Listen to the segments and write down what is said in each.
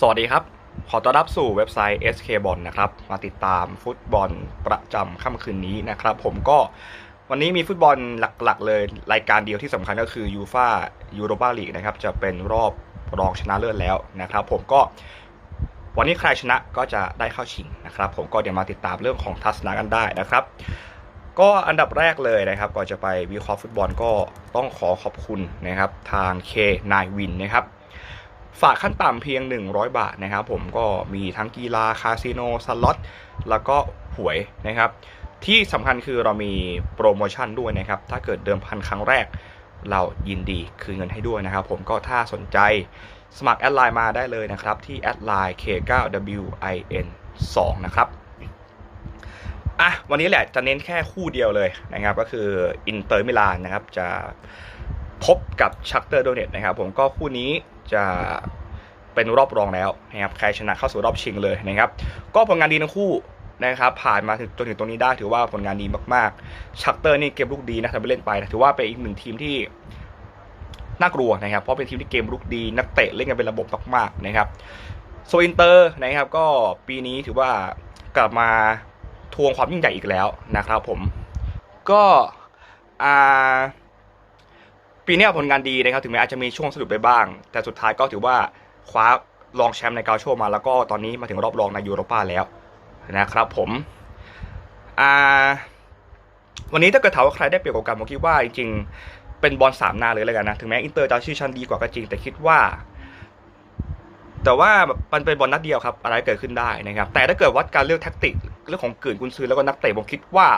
สวัสดีครับ ขอต้อนรับสู่เว็บไซต์ SK b o l นะครับ มาติดตามฟุตบอลประจำค่ำคืนนี้นะครับ ผมก็วันนี้มีฟุตบอลหลักๆ เลยรายการเดียวที่สำคัญก็คือยูฟายูโรปาลีกนะครับ จะเป็นรอบรองชนะเลิศแล้วนะครับ ผมก็วันนี้ใครชนะก็จะได้เข้าชิงนะครับ ผมก็เดี๋ยวมาติดตามเรื่องของทัศนะกันได้นะครับ ก็อันดับแรกเลยนะครับ ก่อนจะไปวิเคราะห์ฟุตบอลก็ต้องขอขอบคุณนะครับ ทาง K9 Win นะครับ ฝากขั้นต่ำเพียง 100 บาทนะครับผมก็มีทั้งกีฬาคาสิโนสล็อตแล้วก็หวยนะครับ ที่สำคัญคือเรามีโปรโมชั่นด้วยนะครับ ถ้าเกิดเดิมพันครั้งแรก เรายินดีคืนเงินให้ด้วยนะครับ ผมก็ถ้าสนใจสมัครแอดไลน์มาได้เลยนะครับ ที่แอดไลน์ K9WIN 2 นะครับอะวันนี้แหละจะเน้นแค่คู่เดียวเลยนะครับ ก็คืออินเตอร์มิลานนะครับจะพบกับชักเตอร์โดเนตนะครับ ผมก็คู่นี้ จะเป็นรอบรองแล้วนะครับใครชนะเข้าสู่รอบชิงเลยนะครับ ก็ผลงานดีทั้งคู่นะครับผ่านมาถึงจนถึงตรงนี้ได้ถือว่าผลงานดีมากๆ ชักเตอร์นี่เกมลุกดีนะทำไปเล่นไปนะถือว่าเป็นอีกหนึ่งทีมที่น่ากลัวนะครับ เพราะเป็นทีมที่เกมลุกดีนักเตะเล่นกันเป็นระบบมากๆนะครับโซอินเตอร์นะครับก็ปีนี้ถือว่ากลับมาทวงความยิ่งใหญ่อีกแล้วนะครับผมก็อ่า ปีนี้ผลงานดีนะครับถึงแม้อาจจะมีช่วงสะดุดไปบ้าง แต่สุดท้ายก็ถือว่าคว้ารองแชมป์ในเกาโชมาแล้วก็ตอนนี้มาถึงรอบรองในยูโรปาแล้วนะครับผมวันนี้ถ้าเกิดถามว่าใครได้เปรียบกว่ากันผมคิดว่าจริงๆเป็นบอลสามหน้าเลยแล้วกันนะถึงแม้อินเตอร์จะชื่อชั้นดีกว่าก็จริงแต่คิดว่า แต่ว่ามันเป็นบอลนัดเดียวครับอะไรเกิดขึ้นได้นะครับแต่ถ้าเกิดวัดการเลือกแท็กติกเรื่องของกลืนกุนซือแล้วก็นักเตะผมคิดว่า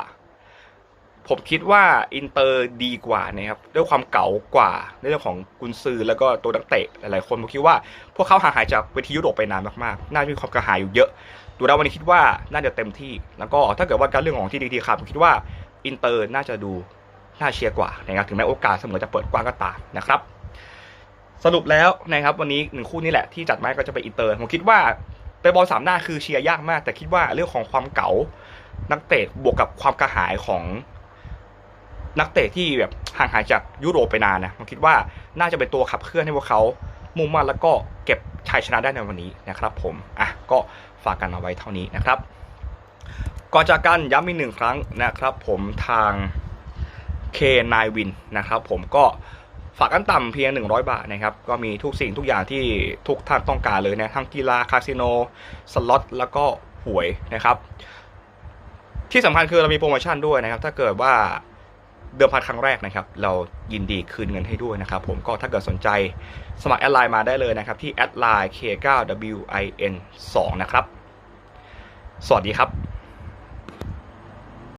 ผมคิดว่าอินเตอร์ดีกว่านะครับด้วยความเก๋ากว่าในเรื่องของกุนซือแล้วก็ตัวนักเตะหลายๆคนผมคิดว่าพวกเขาห่างหายจากเวทียุโรปไปนานมากๆ น่าจะมีความกระหายอยู่เยอะ ดูแล้ววันนี้คิดว่าน่าจะเต็มที่ แล้วก็ถ้าเกิดว่าการเรื่องของที่ดีๆครับผมคิดว่าอินเตอร์น่าจะดูน่าเชียร์กว่านะครับถึงแม้โอกาสเสมอจะเปิดกว้างก็ตามนะครับ สรุปแล้วนะครับวันนี้หนึ่งคู่นี้แหละที่จัดมาก็จะเป็นอินเตอร์ผมคิดว่าเป็นบอลสามหน้าคือเชียร์ยากมาก แต่คิดว่าเรื่องของความเก๋านักเตะบวกกับความกระหายของ นักเตะที่แบบห่างหายจากยุโรปไปนานนะผมคิดว่าน่าจะเป็นตัวขับเคลื่อนให้พวกเขามุ่งมั่นแล้วก็เก็บชัยชนะได้ในวันนี้นะครับ ผมอะก็ฝากกันเอาไว้เท่านี้นะครับ ก่อนจากกันย้ำอีกหนึ่งครั้งนะครับ ผมทาง K9 Win นะครับ ผมก็ฝากกันต่ำเพียง 100 บาทนะครับ ก็มีทุกสิ่งทุกอย่างที่ทุกท่านต้องการเลยนะ ทั้งกีฬาคาสิโน สล็อต แล้วก็หวยนะครับ ที่สำคัญคือเรามีโปรโมชั่นด้วยนะครับ ถ้าเกิดว่า เดิมพันครั้งแรกนะครับเรายินดีคืนเงินให้ด้วยนะครับผมก็ถ้าเกิดสนใจสมัครแอดไลน์มาได้เลยนะครับที่แอดไลน์ K9WIN2 นะครับ สวัสดีครับ